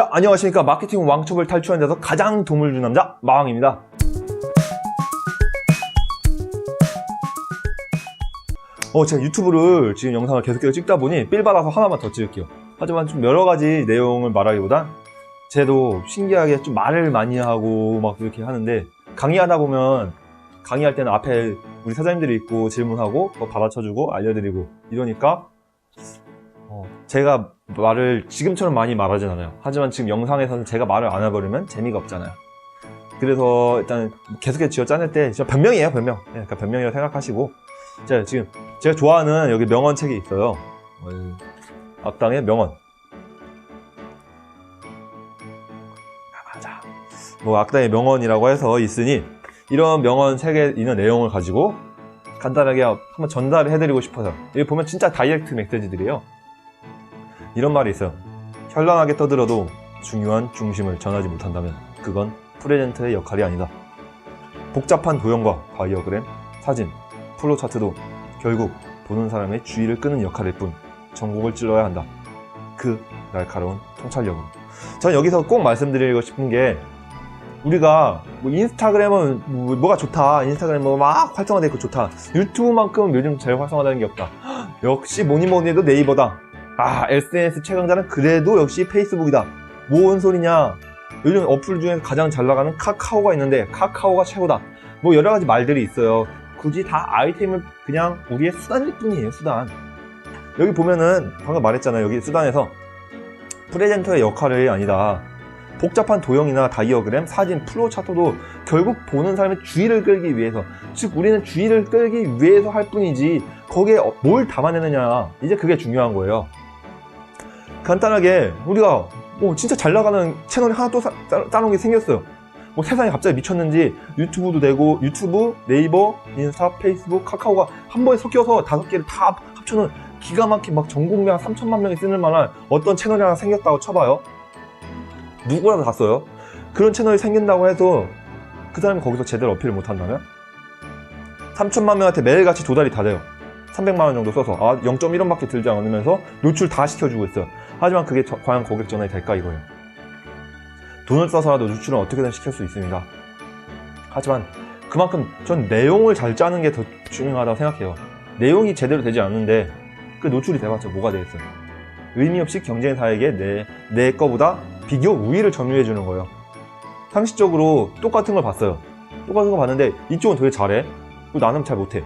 자, 안녕하십니까. 마케팅 왕초보를 탈출하는 데서 가장 도움을 주는 남자, 마왕입니다. 어, 제가 유튜브를 지금 영상을 계속해서 찍다 보니 삘 받아서 하나만 더 찍을게요. 하지만 좀 여러 가지 내용을 말하기보단 쟤도 신기하게 좀 말을 많이 하고 막 이렇게 하는데 강의하다 보면 강의할 때는 앞에 우리 사장님들이 있고 질문하고 그거 받아쳐주고 알려드리고 이러니까 어, 제가 말을 지금처럼 많이 말하진 않아요. 하지만 지금 영상에서는 제가 말을 안 해버리면 재미가 없잖아요. 그래서 일단 계속해서 지어 짜낼 때 진짜 변명이에요, 변명. 예, 그러니까 변명이라고 생각하시고 자 지금 제가 좋아하는 여기 명언 책이 있어요. 어, 이 악당의 명언. 아. 뭐 악당의 명언이라고 해서 있으니 이런 명언 책에 있는 내용을 가지고 간단하게 한번 전달을 해드리고 싶어서 여기 보면 진짜 다이렉트 메시지들이에요. 이런 말이 있어요. 현란하게 떠들어도 중요한 중심을 전하지 못한다면 그건 프레젠터의 역할이 아니다. 복잡한 도형과 다이어그램, 사진, 플로 차트도 결국 보는 사람의 주의를 끄는 역할일 뿐 전곡을 찔러야 한다. 그 날카로운 통찰력으로. 저는 여기서 꼭 말씀드리고 싶은 게 우리가 뭐 인스타그램은 뭐- 뭐가 좋다. 인스타그램 뭐막 활성화되어 있고 좋다. 유튜브만큼 요즘 제일 활성화되는 게 없다. 역시 뭐니 뭐니 해도 네이버다. 아 SNS 최강자는 그래도 역시 페이스북이다. 뭔 소리냐? 요즘 어플 중에 가장 잘 나가는 카카오가 있는데 카카오가 최고다. 뭐 여러 가지 말들이 있어요. 굳이 다 아이템을 그냥 우리의 수단일 뿐이에요. 수단. 여기 보면은 방금 말했잖아요. 여기 수단에서 프레젠터의 역할이 아니다. 복잡한 도형이나 다이어그램, 사진, 플로우 차트도 결국 보는 사람의 주의를 끌기 위해서 즉 우리는 주의를 끌기 위해서 할 뿐이지 거기에 어- 뭘 담아내느냐 이제 그게 중요한 거예요. 간단하게 우리가 뭐 진짜 잘 나가는 채널이 하나 또 따놓은 게 생겼어요. 뭐 세상이 갑자기 미쳤는지 유튜브도 되고 유튜브, 네이버, 인스타, 페이스북, 카카오가 한 번에 섞여서 다섯 개를 다 합쳐놓은 기가 막힌 막 전국명 3천만 명이 쓰는 만한 어떤 채널이 하나 생겼다고 쳐봐요. 누구라도 다 써요. 그런 채널이 생긴다고 해도 그 사람이 거기서 제대로 어필을 못한다면 3천만 명한테 매일같이 조달이 다 돼요. 300만 원 정도 써서 아 0.1원밖에 들지 않으면서 노출 다 시켜주고 있어요. 하지만 그게 저- 과연 고객 전환이 될까 이거예요. 돈을 써서라도 노출은 어떻게든 시킬 수 있습니다. 하지만 그만큼 전 내용을 잘 짜는 게 더 중요하다고 생각해요. 내용이 제대로 되지 않는데 그 노출이 돼봤자 뭐가 되겠어요. 의미 없이 경쟁사에게 내, 내 거보다 비교 우위를 점유해 주는 거예요. 상식적으로 똑같은 걸 봤어요. 똑같은 거 봤는데 이쪽은 되게 잘해. 그리고 나는 잘 못해.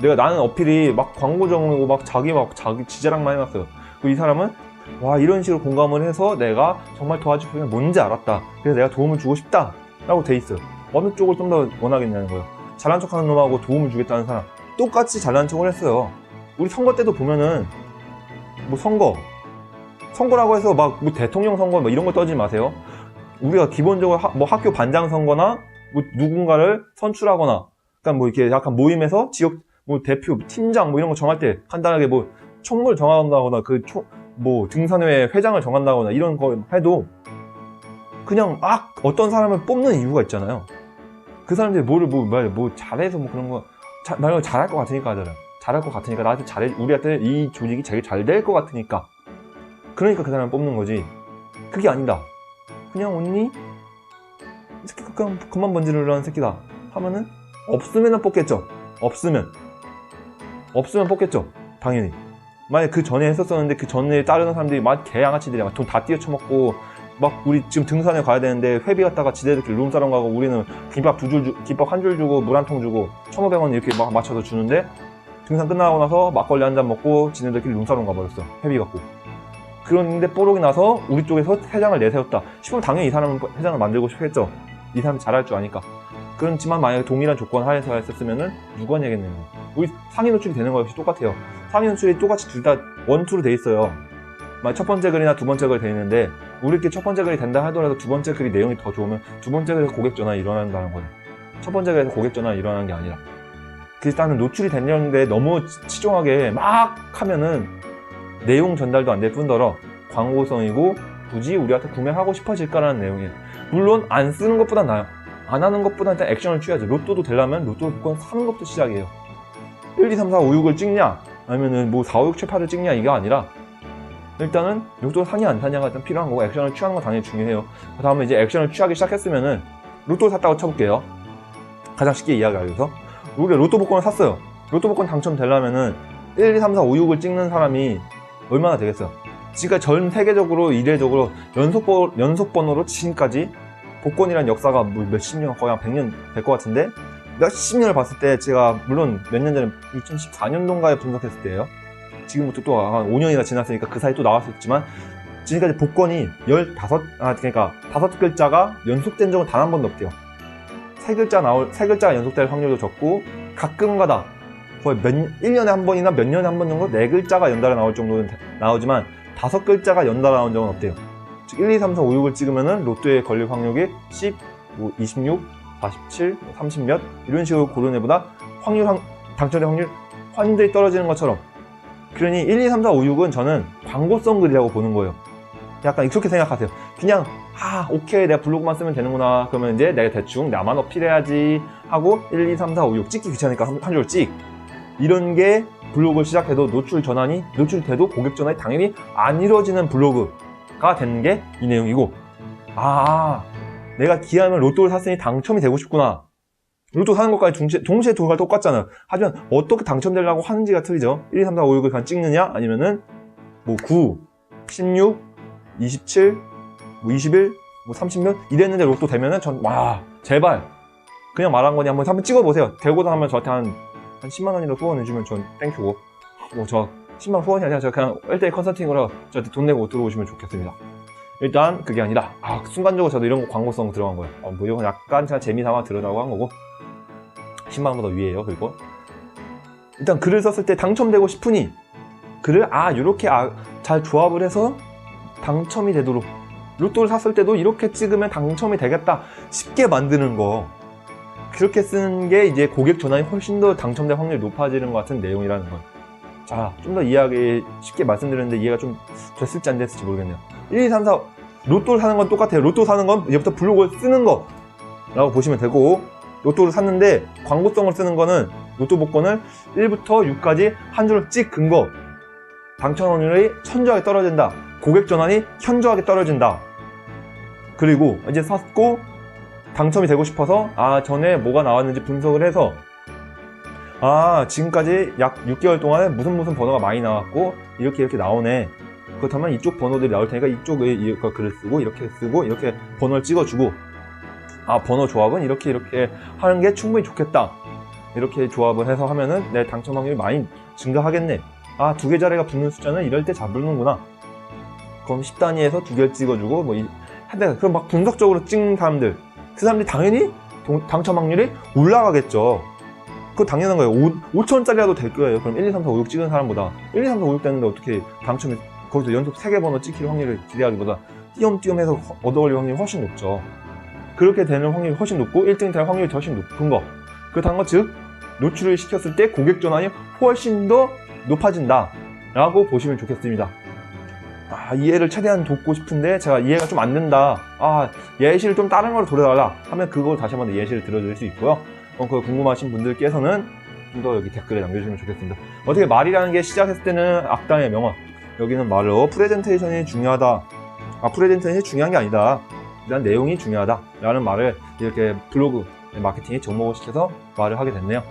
내가 나는 어필이 막 광고적이고 막 자기 막 자기 지자랑만 해놨어요. 그리고 이 사람은 와 이런 식으로 공감을 해서 내가 정말 도와줄 필요가 뭔지 알았다. 그래서 내가 도움을 주고 싶다. 라고 돼 있어요. 어느 쪽을 좀 더 원하겠냐는 거예요. 잘난 척하는 놈하고 도움을 주겠다는 사람 똑같이 잘난 척을 했어요. 우리 선거 때도 보면은 뭐 선거 선거라고 해서 막 뭐 대통령 선거 뭐 이런 거 떠지 마세요. 우리가 기본적으로 하- 뭐 학교 반장 선거나 뭐 누군가를 선출하거나 그러니까 뭐 이렇게 약간 모임에서 지역 뭐 대표 팀장 뭐 이런 거 정할 때 간단하게 뭐 총무를 정한다거나 그 뭐 등산회 회장을 정한다거나 이런 거 해도 그냥 막 어떤 사람을 뽑는 이유가 있잖아요. 그 사람들이 뭐를 뭐, 뭐, 뭐 잘해서 뭐 그런 거 자, 말고 잘할 것 같으니까 하잖아요. 잘할 것 같으니까 나한테 잘해 우리한테 이 조직이 제일 잘 될 것 같으니까 그러니까 그 사람을 뽑는 거지. 그게 아니다. 그냥 언니 이 새끼 그냥 그만 번지르르한 새끼다 하면은 없으면은 뽑겠죠. 없으면 없으면 뽑겠죠. 당연히. 만약 그 전에 했었었는데 그 전에 따르는 사람들이 막 개양아치들이 막 돈다 띄어쳐먹고 막 우리 지금 등산에 가야 되는데 회비 갔다가 지대들끼리 룸사롱 가고 우리는 김밥 두 줄, 김밥 한 줄 주고 물 한 통 주고 1,500원 이렇게 막 맞춰서 주는데 등산 끝나고 나서 막걸리 한 잔 먹고 지네들끼리 룸사롱 가버렸어. 회비 갖고. 그런데 뽀록이 나서 우리 쪽에서 회장을 내세웠다. 싶으면 당연히 이 사람은 회장을 만들고 싶겠죠. 이 사람이 잘할 줄 아니까. 그렇지만 만약에 동일한 조건 하에서 했었으면은 하냐겠네요. 우리 상위 노출이 되는 거 역시 똑같아요. 상위 노출이 똑같이 둘 다 원투로 돼 있어요. 첫 번째 글이나 두 번째 글이 돼 있는데 우리께 첫 번째 글이 된다 하더라도 두 번째 글이 내용이 더 좋으면 두 번째 글에서 고객 전환이 일어난다는 거예요. 첫 번째 글에서 고객 전환이 일어나는 게 아니라. 그 일단은 노출이 됐는데 너무 치중하게 막 하면은 내용 전달도 안 될 뿐더러 광고성이고 굳이 우리한테 구매하고 싶어질까라는 내용이에요. 물론 안 쓰는 것보다 나아요. 안 하는 것보다 일단 액션을 취해야죠. 로또도 되려면 로또 복권 사는 것부터 시작이에요. 1, 2, 3, 4, 5, 6을 찍냐? 아니면은 뭐 4, 5, 6, 7, 8을 찍냐? 이게 아니라 일단은 로또 사냐 안 사냐가 일단 필요한 거고 액션을 취하는 건 당연히 중요해요. 그 다음에 이제 액션을 취하기 시작했으면은 로또 샀다고 쳐볼게요. 가장 쉽게 이야기하기 위해서 우리가 로또 복권을 샀어요. 로또 복권 당첨되려면은 1, 2, 3, 4, 5, 6을 찍는 사람이 얼마나 되겠어요? 지금까지 전 세계적으로 이례적으로 연속 번호로 지금까지 복권이란 역사가 뭐 몇십 년, 거의 한 100년 될 것 같은데 몇십 년을 봤을 때 제가 물론 몇 년 전에 2014년도인가에 분석했을 때예요. 지금부터 또 한 5년이나 지났으니까 그 사이 또 나왔었지만 지금까지 복권이 15, 아, 그러니까 다섯 글자가 연속된 적은 단 한 번도 없대요. 세 글자 나올, 세 글자가 연속될 확률도 적고 가끔가다 거의 몇, 1년에 한 번이나 몇 년에 한 번 정도 네 글자가 연달아 나올 정도는 다- 나오지만 다섯 글자가 연달아 나온 적은 없대요. 즉 1, 2, 3, 4, 5, 6을 찍으면은 로또에 걸릴 확률이 10, 뭐 26, 47, 30몇 이런 식으로 고른 애보다 확률 확- 당첨될 확률 확률이 떨어지는 것처럼 그러니 1, 2, 3, 4, 5, 6은 저는 광고성 글이라고 보는 거예요. 약간 익숙하게 생각하세요. 그냥 아 오케이 내가 블로그만 쓰면 되는구나 그러면 이제 내가 대충 나만 어필해야지 하고 1, 2, 3, 4, 5, 6 찍기 귀찮으니까 한, 한 줄 찍. 이런 게 블로그를 시작해도 노출 전환이 노출돼도 고객 전환이 당연히 안 이루어지는 블로그 가 되는 게 이 내용이고 아 내가 기하면 로또를 샀으니 당첨이 되고 싶구나. 로또 사는 것까지 동시에, 동시에 돌아가 똑같잖아요. 하지만 어떻게 당첨되려고 하는지가 틀리죠. 1, 2, 3, 4, 5, 6을 그냥 찍느냐? 아니면은 뭐 9, 16, 27, 뭐 21, 뭐 30몇? 이랬는데 로또 되면은 전 와 제발. 그냥 말한 거니 한번 한번 찍어보세요. 되고도 하면 저한테 한, 한 10만 원이라도 후원해주면 전 땡큐고. 뭐저 10만 후원이 아니라 저 그냥 1대1 컨설팅으로 저한테 돈 내고 들어오시면 좋겠습니다. 일단 그게 아니라 아 순간적으로 저도 이런 거 광고성 들어간 거예요. 어, 뭐 이건 약간 제가 재미삼아 들으라고 한 거고 10만 원보다 위에요 그리고 일단 글을 썼을 때 당첨되고 싶으니 글을 아 이렇게 아, 잘 조합을 해서 당첨이 되도록 로또를 샀을 때도 이렇게 찍으면 당첨이 되겠다. 쉽게 만드는 거. 그렇게 쓰는 게 이제 고객 전환이 훨씬 더 당첨될 확률이 높아지는 것 같은 내용이라는 거. 자, 좀더 이해하기 쉽게 말씀드렸는데 이해가 좀 됐을지 안 됐을지 모르겠네요. 1, 2, 3, 4, 로또를 사는 건 똑같아요. 로또 사는 건 이제부터 블로그를 쓰는 거라고 보시면 되고, 로또를 샀는데 광고성을 쓰는 거는 로또 복권을 1부터 6까지 한 줄을 찍 근거. 당첨 확률이 현저하게 떨어진다. 고객 전환이 현저하게 떨어진다. 그리고 이제 샀고 당첨이 되고 싶어서 아 전에 뭐가 나왔는지 분석을 해서 아 지금까지 약 6개월 동안에 무슨 무슨 번호가 많이 나왔고 이렇게 이렇게 나오네. 그렇다면 이쪽 번호들이 나올 테니까 이거 글을 쓰고 이렇게 쓰고 이렇게 번호를 찍어주고 아 번호 조합은 이렇게 이렇게 하는 게 충분히 좋겠다. 이렇게 조합을 해서 하면은 내 당첨 확률이 많이 증가하겠네. 아 두 개 자리가 붙는 숫자는 이럴 때 잡는구나. 그럼 10단위에서 두 개를 찍어주고 뭐 이, 그럼 막 분석적으로 찍는 사람들. 그 사람들이 당연히 동- 당첨 확률이 올라가겠죠. 그거 당연한 거예요. 5, 5천원짜리라도 될 거예요. 그럼 1, 2, 3, 4, 5, 6 찍은 사람보다 1, 2, 3, 4, 5, 6 됐는데 어떻게 당첨이 거기서 연속 3개 번호 찍힐 확률을 기대하기보다 띄엄띄엄 해서 허- 얻어 걸릴 확률이 훨씬 높죠. 그렇게 되는 확률이 훨씬 높고 1등이 될 확률이 훨씬 높은 거. 그렇다는 건 즉, 노출을 시켰을 때 고객 전환이 훨씬 더 높아진다. 라고 보시면 좋겠습니다. 아, 이해를 최대한 돕고 싶은데 제가 이해가 좀 안 된다. 아, 예시를 좀 다른 걸로 돌려달라 하면 그걸 다시 한번 예시를 들어드릴 수 있고요. 어, 그 궁금하신 분들께서는 좀 더 여기 댓글에 남겨주시면 좋겠습니다. 어떻게 말이라는 게 시작했을 때는 악당의 명언. 여기는 말로 프레젠테이션이 중요하다. 아, 프레젠테이션이 중요한 게 아니다. 일단 내용이 중요하다. 라는 말을 이렇게 블로그 마케팅에 접목을 시켜서 말을 하게 됐네요.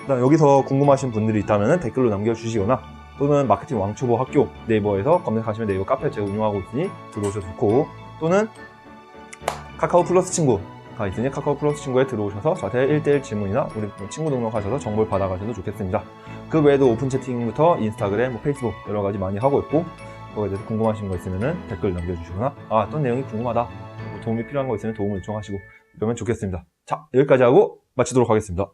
일단 여기서 궁금하신 분들이 있다면 댓글로 남겨주시거나 또는 마케팅 왕초보 학교 네이버에서 검색하시면 네이버 카페 제가 운영하고 있으니 들어오셔도 좋고 또는 카카오 플러스 친구 가 있으니 카카오 플러스 친구에 들어오셔서 저한테 1대1 질문이나 우리 친구 등록하셔서 정보를 받아가셔도 좋겠습니다. 그 외에도 오픈 채팅부터 인스타그램, 뭐 페이스북 여러 가지 많이 하고 있고 그거에 대해서 궁금하신 거 있으면 댓글 남겨주시거나 아 어떤 내용이 궁금하다 뭐 도움이 필요한 거 있으면 도움을 요청하시고 그러면 좋겠습니다. 자 여기까지 하고 마치도록 하겠습니다.